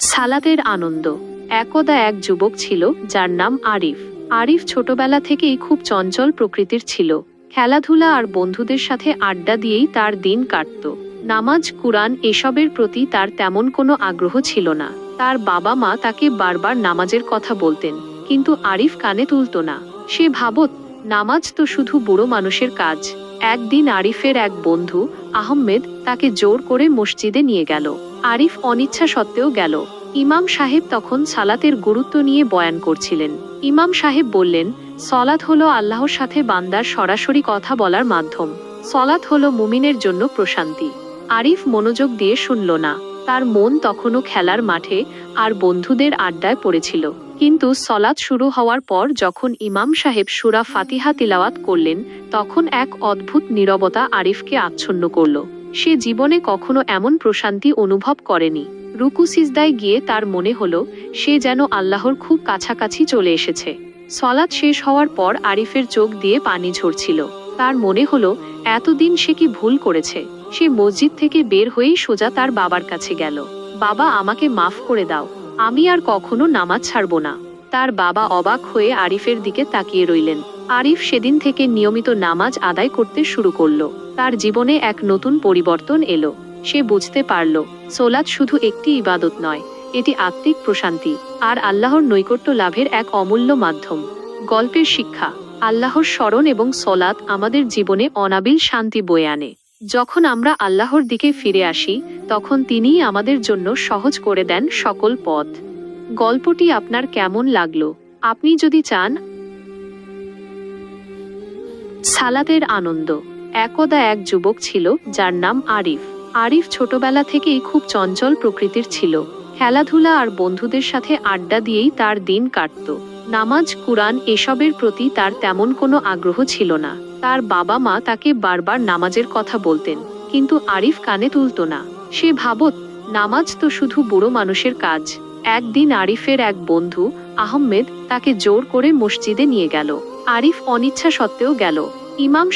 সালাতের আনন্দ। একদা এক যুবক ছিল, যার নাম আরিফ। আরিফ ছোটবেলা থেকেই খুব চঞ্চল প্রকৃতির ছিল। খেলাধুলা আর বন্ধুদের সাথে আড্ডা দিয়েই তার দিন কাটত। নামাজ, কুরআন এসবের প্রতি তার তেমন কোনো আগ্রহ ছিল না। তার বাবা মা তাকে বারবার নামাজের কথা বলতেন, কিন্তু আরিফ কানে তুলত না। সে ভাবত, নামাজ তো শুধু বুড়ো মানুষের কাজ। একদিন আরিফের এক বন্ধু, আহমেদ, তাকে জোর করে মসজিদে নিয়ে গেল। আরিফ অনিচ্ছা সত্ত্বেও গেল। ইমাম সাহেব তখন সালাতের গুরুত্ব নিয়ে বয়ান করছিলেন। ইমাম সাহেব বললেন, সলাৎ হলো আল্লাহর সাথে বান্দার সরাসরি কথা বলার মাধ্যম। সলাৎ হলো মুমিনের জন্য প্রশান্তি। আরিফ মনোযোগ দিয়ে শুনল না। তার মন তখনও খেলার মাঠে আর বন্ধুদের আড্ডায় পড়েছিল। কিন্তু সলাৎ শুরু হওয়ার পর যখন ইমাম সাহেব সুরা ফাতিহা তিলাওয়াত করলেন, তখন এক অদ্ভুত নীরবতা আরিফকে আচ্ছন্ন করল। সে জীবনে কখনো এমন প্রশান্তি অনুভব করেনি। রুকু সিজদায় গিয়ে তার মনে হল, সে যেন আল্লাহর খুব কাছাকাছি চলে এসেছে। সলাৎ শেষ হওয়ার পর আরিফের চোখ দিয়ে পানি ঝরছিল। তার মনে হলো, এতদিন সে কি ভুল করেছে? সে মসজিদ থেকে বের হয়েই সোজা তার বাবার কাছে গেল। বাবা, আমাকে মাফ করে দাও। আমি আর কখনো নামাজ ছাড়ব না। তার বাবা অবাক হয়ে আরিফের দিকে তাকিয়ে রইলেন। আরিফ সেদিন থেকে নিয়মিত নামাজ আদায় করতে শুরু করল। তার জীবনে এক নতুন পরিবর্তন এলো। সে বুঝতে পারল সোলাদ শুধু একটি ইবাদত নয়, এটি আত্মিক প্রশান্তি আর আল্লাহর নৈকট্য লাভের এক অমূল্য মাধ্যম। গল্পের শিক্ষা, আল্লাহর স্মরণ এবং সলাৎ আমাদের জীবনে অনাবিল শান্তি বয়ে আনে। যখন আমরা আল্লাহর দিকে ফিরে আসি, তখন তিনিই আমাদের জন্য সহজ করে দেন সকল পথ। গল্পটি আপনার কেমন লাগল? আপনি যদি চান, সালাতের আনন্দ। একদা এক যুবক ছিল, যার নাম আরিফ। আরিফ ছোটবেলা থেকেই খুব চঞ্চল প্রকৃতির ছিল। খেলাধুলা আর বন্ধুদের সাথে আড্ডা দিয়েই তার দিন কাটত। নামাজ, কুরআন এসবের প্রতি তার তেমন কোনো আগ্রহ ছিল না। তার বাবা মা তাকে বারবার নামাজের কথা বলতেন, কিন্তু আরিফ কানে তুলত না। সে ভাবত, নামাজ তো শুধু বুড়ো মানুষের কাজ। একদিন আরিফের এক বন্ধু, আহমেদ, তাকে জোর করে মসজিদে নিয়ে গেল। আরিফ অনিচ্ছা সত্ত্বেও গেল। ইমাম